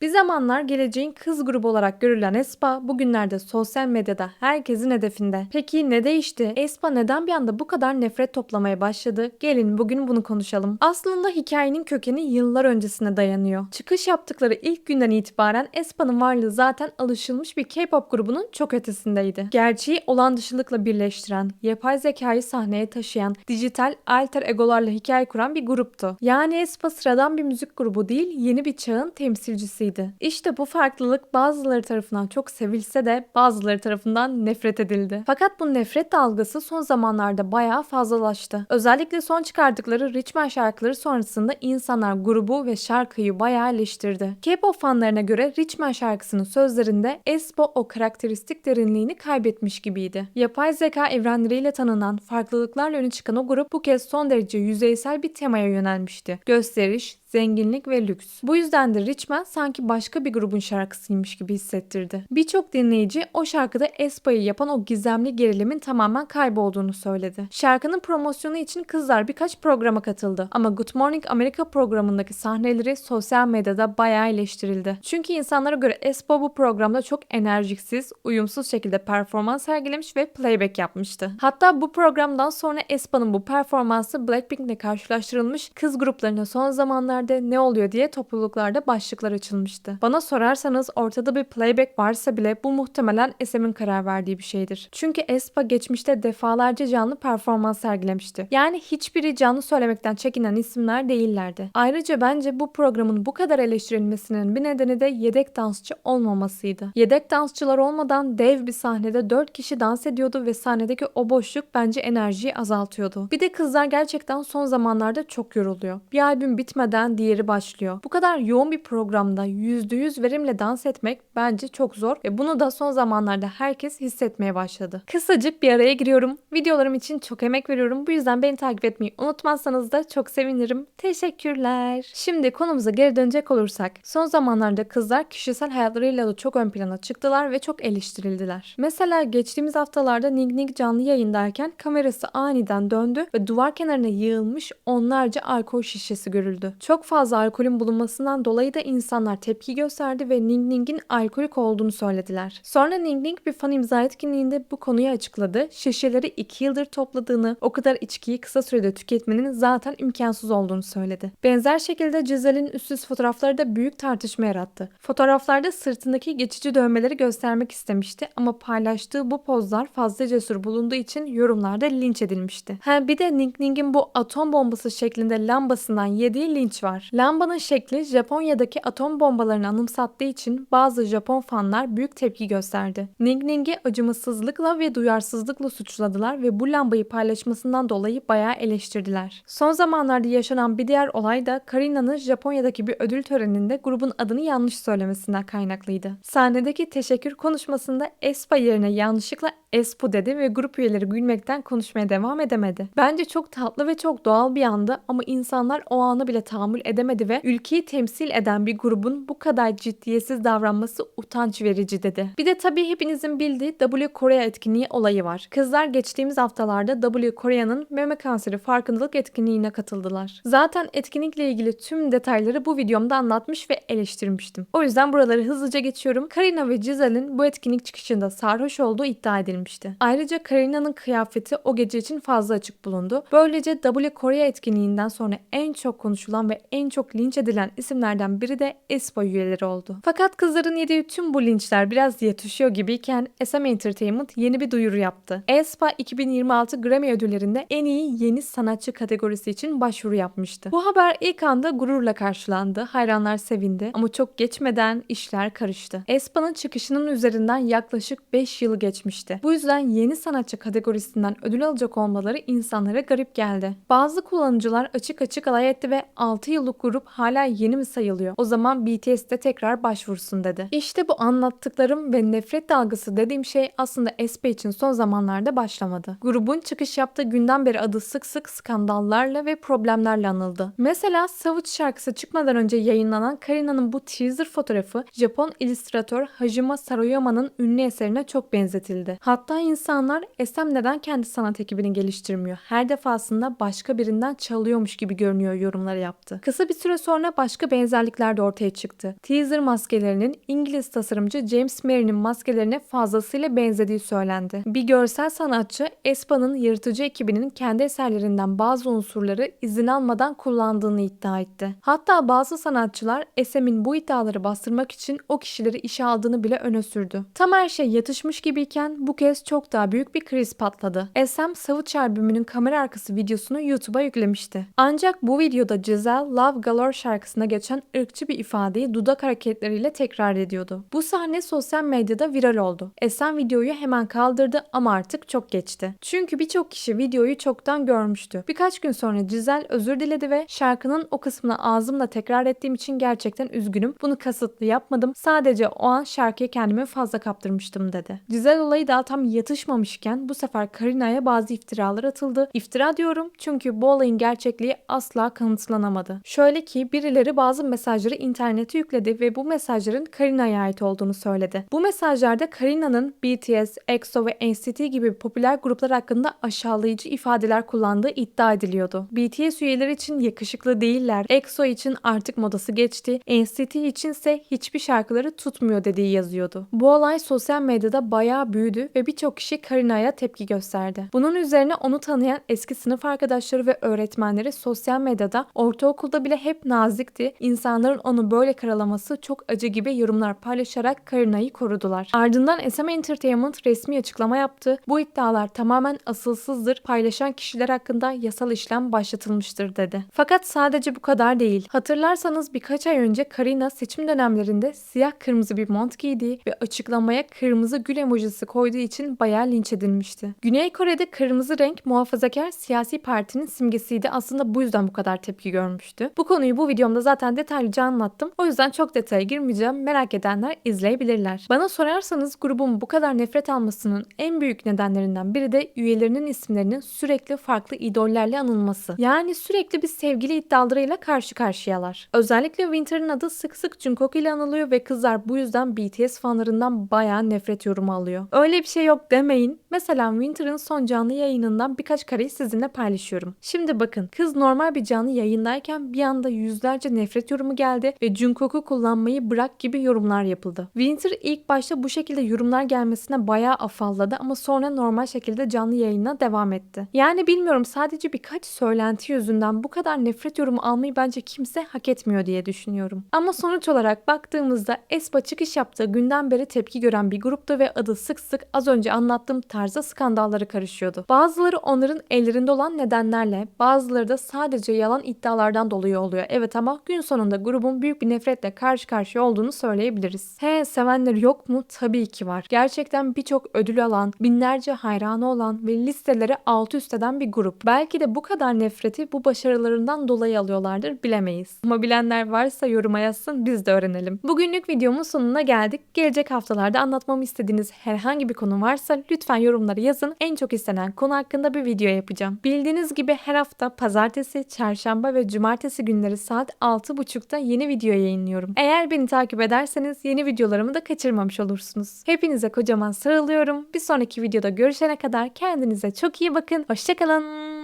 Bir zamanlar geleceğin kız grubu olarak görülen Espa bugünlerde sosyal medyada herkesin hedefinde. Peki ne değişti? Espa neden bir anda bu kadar nefret toplamaya başladı? Gelin bugün bunu konuşalım. Aslında hikayenin kökeni yıllar öncesine dayanıyor. Çıkış yaptıkları ilk günden itibaren Espa'nın varlığı zaten alışılmış bir K-pop grubunun çok ötesindeydi. Gerçeği olan dışılıkla birleştiren, yapay zekayı sahneye taşıyan, dijital alter egolarla hikaye kuran bir gruptu. Yani Espa sıradan bir müzik grubu değil, yeni bir çağın temsilcisiydi. İşte bu farklılık bazıları tarafından çok sevilse de bazıları tarafından nefret edildi. Fakat bu nefret dalgası son zamanlarda bayağı fazlalaştı. Özellikle son çıkardıkları Richman şarkıları sonrasında insanlar grubu ve şarkıyı bayağı eleştirdi. K-pop fanlarına göre Richman şarkısının sözlerinde Espo o karakteristik derinliğini kaybetmiş gibiydi. Yapay zeka evrenleriyle tanınan, farklılıklarla öne çıkan o grup bu kez son derece yüzeysel bir temaya yönelmişti. Gösteriş, zenginlik ve lüks. Bu yüzden de Richman sanki başka bir grubun şarkısıymış gibi hissettirdi. Birçok dinleyici o şarkıda Espa'yı yapan o gizemli gerilimin tamamen kaybolduğunu söyledi. Şarkının promosyonu için kızlar birkaç programa katıldı ama Good Morning America programındaki sahneleri sosyal medyada bayağı eleştirildi. Çünkü insanlara göre Espa bu programda çok enerjiksiz, uyumsuz şekilde performans sergilemiş ve playback yapmıştı. Hatta bu programdan sonra Espa'nın bu performansı Blackpink'le karşılaştırılmış kız gruplarına son zamanlarda nerede ne oluyor diye topluluklarda başlıklar açılmıştı. Bana sorarsanız ortada bir playback varsa bile bu muhtemelen SM'in karar verdiği bir şeydir. Çünkü Espa geçmişte defalarca canlı performans sergilemişti. Yani hiçbiri canlı söylemekten çekinen isimler değillerdi. Ayrıca bence bu programın bu kadar eleştirilmesinin bir nedeni de yedek dansçı olmamasıydı. Yedek dansçılar olmadan dev bir sahnede 4 kişi dans ediyordu ve sahnedeki o boşluk bence enerjiyi azaltıyordu. Bir de kızlar gerçekten son zamanlarda çok yoruluyor. Bir albüm bitmeden birinden diğeri başlıyor. Bu kadar yoğun bir programda %100 verimle dans etmek bence çok zor ve bunu da son zamanlarda herkes hissetmeye başladı. Kısacık bir araya giriyorum. Videolarım için çok emek veriyorum. Bu yüzden beni takip etmeyi unutmazsanız da çok sevinirim. Teşekkürler. Şimdi konumuza geri dönecek olursak. Son zamanlarda kızlar kişisel hayatlarıyla da çok ön plana çıktılar ve çok eleştirildiler. Mesela geçtiğimiz haftalarda Ning Ning canlı yayındayken kamerası aniden döndü ve duvar kenarına yığılmış onlarca alkol şişesi görüldü. Çok çok fazla alkolün bulunmasından dolayı da insanlar tepki gösterdi ve Ning Ning'in alkolik olduğunu söylediler. Sonra Ning Ning bir fan imza etkinliğinde bu konuyu açıkladı. Şişeleri 2 yıldır topladığını, o kadar içkiyi kısa sürede tüketmenin zaten imkansız olduğunu söyledi. Benzer şekilde Cizel'in üstsüz fotoğrafları da büyük tartışma yarattı. Fotoğraflarda sırtındaki geçici dövmeleri göstermek istemişti ama paylaştığı bu pozlar fazla cesur bulunduğu için yorumlarda linç edilmişti. Ha bir de Ning Ning'in bu atom bombası şeklinde lambasından yediği linç var var. Lambanın şekli Japonya'daki atom bombalarını anımsattığı için bazı Japon fanlar büyük tepki gösterdi. Ning Ning'i acımasızlıkla ve duyarsızlıkla suçladılar ve bu lambayı paylaşmasından dolayı bayağı eleştirdiler. Son zamanlarda yaşanan bir diğer olay da Karina'nın Japonya'daki bir ödül töreninde grubun adını yanlış söylemesinden kaynaklıydı. Sahnedeki teşekkür konuşmasında Espa yerine yanlışlıkla Espo dedi ve grup üyeleri gülmekten konuşmaya devam edemedi. Bence çok tatlı ve çok doğal bir anda ama insanlar o anı bile tahammül edemedi ve ülkeyi temsil eden bir grubun bu kadar ciddiyetsiz davranması utanç verici dedi. Bir de tabii hepinizin bildiği W Korea etkinliği olayı var. Kızlar geçtiğimiz haftalarda W Korea'nın meme kanseri farkındalık etkinliğine katıldılar. Zaten etkinlikle ilgili tüm detayları bu videomda anlatmış ve eleştirmiştim. O yüzden buraları hızlıca geçiyorum. Karina ve Giselle'in bu etkinlik çıkışında sarhoş olduğu iddia edilmiş edilmişti. Ayrıca Karina'nın kıyafeti o gece için fazla açık bulundu. Böylece W Korea etkinliğinden sonra en çok konuşulan ve en çok linç edilen isimlerden biri de Espa üyeleri oldu. Fakat kızların yediği tüm bu linçler biraz yatışıyor gibiyken SM Entertainment yeni bir duyuru yaptı. Espa 2026 Grammy ödüllerinde en iyi yeni sanatçı kategorisi için başvuru yapmıştı. Bu haber ilk anda gururla karşılandı. Hayranlar sevindi ama çok geçmeden işler karıştı. Espa'nın çıkışının üzerinden yaklaşık 5 yıl geçmişti. Bu yüzden yeni sanatçı kategorisinden ödül alacak olmaları insanlara garip geldi. Bazı kullanıcılar açık açık alay etti ve 6 yıllık grup hala yeni mi sayılıyor? O zaman BTS de tekrar başvursun dedi. İşte bu anlattıklarım ve nefret dalgası dediğim şey aslında SP için son zamanlarda başlamadı. Grubun çıkış yaptığı günden beri adı sık sık skandallarla ve problemlerle anıldı. Mesela Savage şarkısı çıkmadan önce yayınlanan Karina'nın bu teaser fotoğrafı Japon illüstratör Hajima Sarayama'nın ünlü eserine çok benzetildi. Hatta insanlar Esem neden kendi sanat ekibini geliştirmiyor? Her defasında başka birinden çalıyormuş gibi görünüyor yorumları yaptı. Kısa bir süre sonra başka benzerlikler de ortaya çıktı. Teaser maskelerinin İngiliz tasarımcı James Mary'nin maskelerine fazlasıyla benzediği söylendi. Bir görsel sanatçı Espa'nın yaratıcı ekibinin kendi eserlerinden bazı unsurları izin almadan kullandığını iddia etti. Hatta bazı sanatçılar SM'in bu iddiaları bastırmak için o kişileri işe aldığını bile öne sürdü. Tam her şey yatışmış gibiyken bu kez çok daha büyük bir kriz patladı. SM Savage albümünün kamera arkası videosunu YouTube'a yüklemişti. Ancak bu videoda Giselle Love Galore şarkısına geçen ırkçı bir ifadeyi dudak hareketleriyle tekrar ediyordu. Bu sahne sosyal medyada viral oldu. SM videoyu hemen kaldırdı ama artık çok geçti. Çünkü birçok kişi videoyu çoktan görmüştü. Birkaç gün sonra Giselle özür diledi ve şarkının o kısmını ağzımla tekrar ettiğim için gerçekten üzgünüm. Bunu kasıtlı yapmadım. Sadece o an şarkıya kendimi fazla kaptırmıştım dedi. Giselle olayı daha tam yatışmamışken bu sefer Karina'ya bazı iftiralar atıldı. İftira diyorum çünkü bu olayın gerçekliği asla kanıtlanamadı. Şöyle ki birileri bazı mesajları internete yükledi ve bu mesajların Karina'ya ait olduğunu söyledi. Bu mesajlarda Karina'nın BTS, EXO ve NCT gibi popüler gruplar hakkında aşağılayıcı ifadeler kullandığı iddia ediliyordu. BTS üyeleri için yakışıklı değiller, EXO için artık modası geçti, NCT içinse hiçbir şarkıları tutmuyor dediği yazıyordu. Bu olay sosyal medyada bayağı büyüdü ve birçok kişi Karina'ya tepki gösterdi. Bunun üzerine onu tanıyan eski sınıf arkadaşları ve öğretmenleri sosyal medyada ortaokulda bile hep nazikti. İnsanların onu böyle karalaması çok acı gibi yorumlar paylaşarak Karina'yı korudular. Ardından SM Entertainment resmi açıklama yaptı. Bu iddialar tamamen asılsızdır. Paylaşan kişiler hakkında yasal işlem başlatılmıştır dedi. Fakat sadece bu kadar değil. Hatırlarsanız birkaç ay önce Karina seçim dönemlerinde siyah kırmızı bir mont giydiği ve açıklamaya kırmızı gül emojisi koyduğu için bayağı linç edilmişti. Güney Kore'de kırmızı renk muhafazakar siyasi partinin simgesiydi. Aslında bu yüzden bu kadar tepki görmüştü. Bu konuyu bu videomda zaten detaylıca anlattım. O yüzden çok detaya girmeyeceğim. Merak edenler izleyebilirler. Bana sorarsanız grubun bu kadar nefret almasının en büyük nedenlerinden biri de üyelerinin isimlerinin sürekli farklı idollerle anılması. Yani sürekli bir sevgili iddialarıyla karşı karşıyalar. Özellikle Winter'ın adı sık sık Jungkook ile anılıyor ve kızlar bu yüzden BTS fanlarından bayağı nefret yorumu alıyor. Öyle bir şey yok demeyin. Mesela Winter'ın son canlı yayınından birkaç kareyi sizinle paylaşıyorum. Şimdi bakın kız normal bir canlı yayındayken bir anda yüzlerce nefret yorumu geldi ve Jungkook'u kullanmayı bırak gibi yorumlar yapıldı. Winter ilk başta bu şekilde yorumlar gelmesine bayağı afalladı ama sonra normal şekilde canlı yayına devam etti. Yani bilmiyorum sadece birkaç söylenti yüzünden bu kadar nefret yorumu almayı bence kimse hak etmiyor diye düşünüyorum. Ama sonuç olarak baktığımızda Espa çıkış yaptığı günden beri tepki gören bir gruptu ve adı sık sık az önce anlattığım tarzda skandalları karışıyordu. Bazıları onların ellerinde olan nedenlerle, bazıları da sadece yalan iddialardan dolayı oluyor. Evet ama gün sonunda grubun büyük bir nefretle karşı karşıya olduğunu söyleyebiliriz. He sevenleri yok mu? Tabii ki var. Gerçekten birçok ödül alan, binlerce hayranı olan ve listeleri alt üst eden bir grup. Belki de bu kadar nefreti bu başarılarından dolayı alıyorlardır bilemeyiz. Ama bilenler varsa yoruma yazsın biz de öğrenelim. Bugünlük videomun sonuna geldik. Gelecek haftalarda anlatmamı istediğiniz herhangi bir konu varsa lütfen yorumlara yazın. En çok istenen konu hakkında bir video yapacağım. Bildiğiniz gibi her hafta pazartesi, çarşamba ve cumartesi günleri saat 6.30'da yeni video yayınlıyorum. Eğer beni takip ederseniz yeni videolarımı da kaçırmamış olursunuz. Hepinize kocaman sarılıyorum. Bir sonraki videoda görüşene kadar kendinize çok iyi bakın. Hoşçakalın.